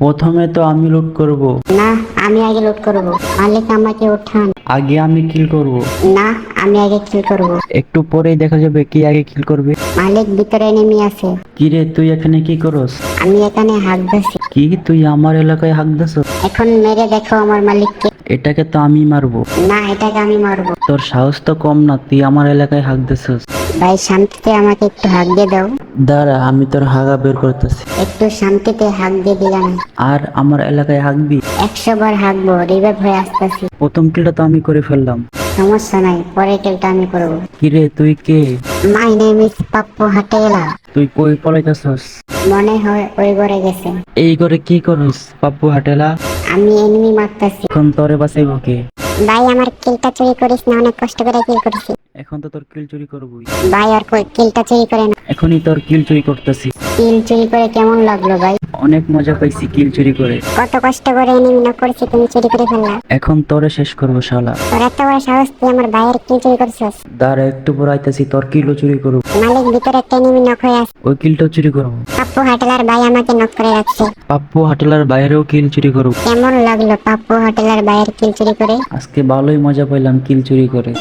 প্রথমে তো আমি লুট করব। না আমি আগে লুট করব। মালিক আমাকে উঠান। আগে আমি কিল করব। না আমি আগে কিল করব। একটু পরেই দেখা যাবে কি আগে কিল করবে। মালিক ভিতরে এনিমি আছে। কি রে তুই এখানে কি করস? আমি এখানে হাগ দিছি কি তুই আমার এলাকায় হাগ দিছস এখন মেরে দেখো আমার মালিককে। এটাকে তো আমি মারবো। না এটাকে আমি মারবো। তোর সাহস তো কম না তুই আমার এলাকায় হাঁক দিছস। ভাই শান্তিতে আমাকে একটু হাঁক দিয়ে দাও। দাঁড়া আমি তোর হাগা বের করতেছি। একটু শান্তিতে হাঁক দিয়ে দিলাম। আর আমার এলাকায় হাঁকবি? একশো বার হাঁকবো রিভাইভ হয়ে আসতেছি। প্রথম কিলটা তো আমি করে ফেললাম। সমস্যা নাই পরের কেলটা আমি করব। কিরে তুই কে? মাই নেম ইজ পাপ্পু হাটেলা তুই কই পলাইতেছস? মনে হয় ওই ঘরে গেছে। এই করে কি করস পাপ্পু হাটেলা আমি এনিমি মারতেছি। এখন তোরে বাঁচাইব কে? ভাই আমার কিলটা চুরি করিস না অনেক কষ্ট করে কিল করেছি। এখন তো তোর কিল চুরি করবই। ভাই আর কই কিলটা চুরি করে না। এখনই তোর কিল চুরি করতেছি। কিল চুরি করে কেমন লাগল ভাই? অনেক মজা পাইছি কিল চুরি করে। কত কষ্ট করে এনিমি না করেছি তুমি চুরি করে ফেললা। এখন তোরে শেষ করব শালা। তোর এত বড় সাহস তুই আমার ভাইয়ের কিল চুরি করছিস। দাঁড়া একটু পর আইতাছি তোর কিলও চুরি করব। মালিক ভিতরে একটা এনিমি নক হয়ে আছে। ওই কিলটাও চুরি করব। পাপ্পু হাটেলার ভাই আমাকে নক করে রাখছে। পাপ্পু হাটেলার বাইরেও কিল চুরি করুক। কেমন লাগল পাপ্পু হোটেলের বাইরে কিল চুরি করে? আজকে ভালোই মজা পেলাম কিল চুরি করে।